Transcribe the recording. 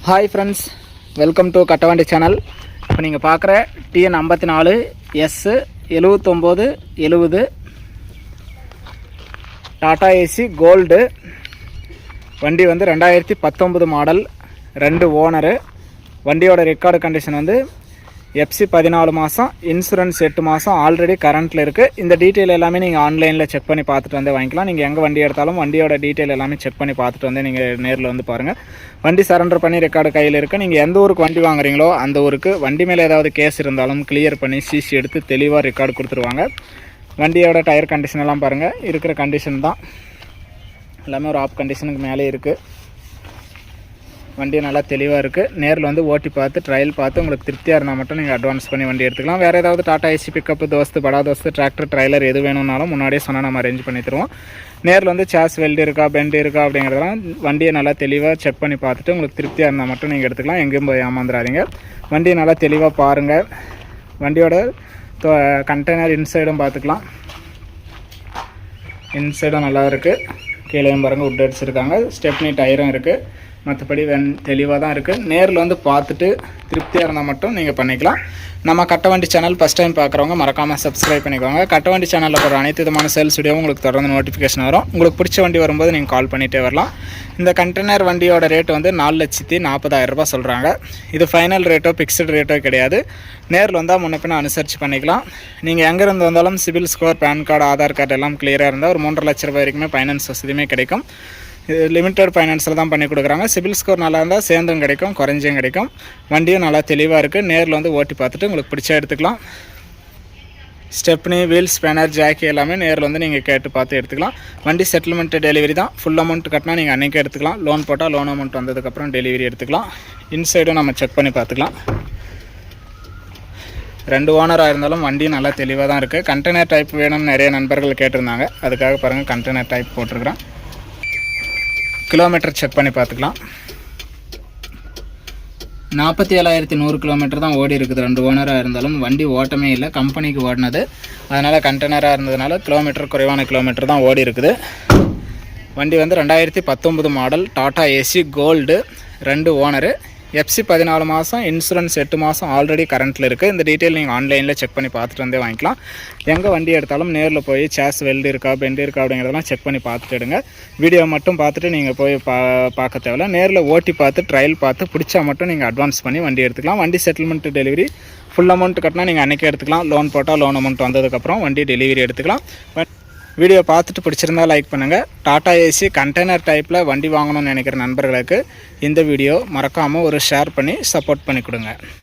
Hi friends welcome to Kattavandi channel இப்போ நீங்கள் பார்க்குற டிஎன் ஐம்பத்தி நாலு எஸ்ஸு எழுவத்தொம்போது எழுவது டாடா ஏசி கோல்டு வண்டி வந்து ரெண்டாயிரத்தி பத்தொம்பது மாடல் ரெண்டு ஓனரு வண்டியோட ரெக்கார்டு கண்டிஷன் வந்து எஃப்சி பதினாலு மாதம் இன்சூரன்ஸ் எட்டு மாதம் ஆல்ரெடி கரண்ட்டில் இருக்குது இந்த டீட்டெயில் எல்லாமே நீங்கள் ஆன்லைனில் செக் பண்ணி பார்த்துட்டு வந்து வாங்கிக்கலாம். நீங்கள் எங்கே வண்டி எடுத்தாலும் வண்டியோட டீட்டெயில் எல்லாமே செக் பண்ணி பார்த்துட்டு வந்து நீங்கள் நேரில் வந்து பாருங்கள் வண்டி சரண்டர் பண்ணி ரெக்கார்டு கையில் இருக்குது நீங்கள் எந்த ஊருக்கு வண்டி வாங்குறீங்களோ அந்த ஊருக்கு வண்டி மேலே ஏதாவது கேஸ் இருந்தாலும் கிளியர் பண்ணி சிசி எடுத்து தெளிவாக ரெக்கார்டு கொடுத்துருவாங்க. வண்டியோட டயர் கண்டிஷன் எல்லாம் பாருங்கள் இருக்கிற கண்டிஷன் தான். எல்லாமே ஒரு ஆஃப் கண்டிஷனுக்கு மேலே இருக்குது வண்டி நல்லா தெளிவாக இருக்குது நேரில் வந்து ஓட்டி பார்த்து ட்ரையல் பார்த்து உங்களுக்கு திருப்தியாக இருந்தால் மட்டும் நீங்கள் அட்வான்ஸ் பண்ணி வண்டி எடுத்துக்கலாம். வேறு ஏதாவது டாடா ஏசி பிக்கப் தோஸ்து படா தோஸ்து டிராக்டர் ட்ரைலர் எது வேணும்னாலும் முன்னாடியே சொன்னால் நம்ம அரேஞ்ச் பண்ணி தருவோம். நேரில் வந்து சாஸ் வெல்டு இருக்கா பெண்ட் இருக்கா அப்படிங்கிறதெல்லாம் வண்டியை நல்லா தெளிவாக செக் பண்ணி பார்த்துட்டு உங்களுக்கு திருப்தியாக இருந்தால் மட்டும் நீங்கள் எடுத்துக்கலாம். எங்கேயும் போய் ஏமாந்துடாதீங்க. வண்டியை நல்லா தெளிவாக பாருங்கள் வண்டியோட கண்டெய்னர் இன்சைடும் பார்த்துக்கலாம். இன்சைடும் நல்லா இருக்குது கீழேயும் பாருங்கள் உட் அடிச்சிருக்காங்க ஸ்டெப்னி டயரும் இருக்குது மற்றபடி வென் தெளிவாக தான் இருக்குது நேரில் வந்து பார்த்துட்டு திருப்தியாக இருந்தால் மட்டும் நீங்கள் பண்ணிக்கலாம். நம்ம கட்டவண்டி சேனல் ஃபஸ்ட் டைம் பார்க்குறவங்க மறக்காமல் சப்ஸ்கிரைப் பண்ணிக்கோங்க. கட்டவண்டி சேனலில் போகிற அனைத்து விதமான சேல்ஸ் வீடியோவும் உங்களுக்கு தொடர்ந்து நோட்டிஃபிகேஷன் வரும். உங்களுக்கு பிடிச்ச வண்டி வரும்போது நீங்கள் கால் பண்ணிகிட்டே வரலாம். இந்த கண்டெய்னர் வண்டியோட ரேட் வந்து நாலு லட்சத்தி நாற்பதாயிரரூபா சொல்கிறாங்க இது ஃபைனல் ரேட்டோ ஃபிக்ஸ்டு ரேட்டோ கிடையாது. நேரில் வந்தால் முன்னப்பின பின்ன அனுசரித்து பண்ணிக்கலாம். நீங்கள் எங்கேருந்து வந்தாலும் CIBIL score PAN card Aadhaar card எல்லாம் கிளியராக இருந்தால் ஒரு மூன்றரை லட்ச ரூபாய் வரைக்குமே ஃபைனான்ஸ் வசதியுமே கிடைக்கும். லிமிட்டட் ஃபைனான்ஸில் தான் பண்ணி கொடுக்குறாங்க. சிபில் ஸ்கோர் நல்லா இருந்தால் சேர்ந்தும் கிடைக்கும் குறைஞ்சும் கிடைக்கும். வண்டியும் நல்லா தெளிவாக இருக்குது நேரில் வந்து ஓட்டி பார்த்துட்டு உங்களுக்கு பிடிச்சா எடுத்துக்கலாம். ஸ்டெப்னி வீல் ஸ்பேனர் ஜாக்கி எல்லாமே நேரில் வந்து நீங்கள் கேட்டு பார்த்து எடுத்துக்கலாம். வண்டி செட்டில்மெண்ட் டெலிவரி தான். ஃபுல் அமௌண்ட் கட்டினா நீங்கள் அன்றைக்கே எடுத்துக்கலாம். லோன் போட்டால் லோன் அமௌண்ட் வந்ததுக்கப்புறம் டெலிவரி எடுத்துக்கலாம். இன்சைடும் நம்ம செக் பண்ணி பார்த்துக்கலாம். ரெண்டு ஓனராக இருந்தாலும் வண்டி நல்லா தெளிவாக தான் இருக்குது கண்டெய்னர் டைப் வேணும்னு நிறைய நண்பர்கள் கேட்டிருந்தாங்க. அதுக்காக பாருங்கள் கண்டெய்னர் டைப் போட்டிருக்கிறேன். கிலோமீட்டர் செக் பண்ணி பார்த்துக்கலாம். நாற்பத்தி ஏழாயிரத்தி நூறு கிலோமீட்டர் தான் ஓடி இருக்குது. ரெண்டு ஓனராக இருந்தாலும் வண்டி ஓட்டமே இல்லை. கம்பெனிக்கு ஓடினது. அதனால் கண்டெய்னராக இருந்ததுனால கிலோமீட்டர் குறைவான கிலோமீட்டர் தான் ஓடி இருக்குது. வண்டி வந்து ரெண்டாயிரத்தி பத்தொம்பது மாடல் டாட்டா ஏசி கோல்டு. ரெண்டு ஓனரு. எஃப்சி பதினாலு மாதம் இன்சூரன்ஸ் எட்டு மாதம் ஆல்ரெடி கரண்ட்டில் இருக்குது இந்த டீட்டெயில் நீங்கள் ஆன்லைனில் செக் பண்ணி பார்த்துட்டு வந்தே வாங்கிக்கலாம். எங்கே வண்டி எடுத்தாலும் நேரில் போய் சேஸ் வெல்டு இருக்கா பெண்டு இருக்கா அப்படிங்கிறதெல்லாம் செக் பண்ணி பார்த்துட்டு எடுங்க. வீடியோ மட்டும் பார்த்துட்டு நீங்கள் போய் பா பார்க்க தேவையில்ல. நேரில் ஓட்டி பார்த்து ட்ரையல் பார்த்து பிடிச்சா மட்டும் நீங்கள் அட்வான்ஸ் பண்ணி வண்டி எடுத்துக்கலாம். வண்டி செட்டில்மெண்ட் டெலிவரி ஃபுல் அமௌண்ட் கட்டினா நீங்கள் அன்றைக்கே எடுத்துக்கலாம். லோன் போட்டால் லோன் அமௌண்ட் வந்ததுக்கப்புறம் வண்டி டெலிவரி எடுத்துக்கலாம். பட் வீடியோ பார்த்துட்டு பிடிச்சிருந்தா லைக் பண்ணுங்கள் டாடா ஏசி கண்டெய்னர் டைப்பில் வண்டி வாங்கணும்னு நினைக்கிற நண்பர்களுக்கு இந்த வீடியோ மறக்காமல் ஒரு ஷேர் பண்ணி சப்போர்ட் பண்ணி கொடுங்க.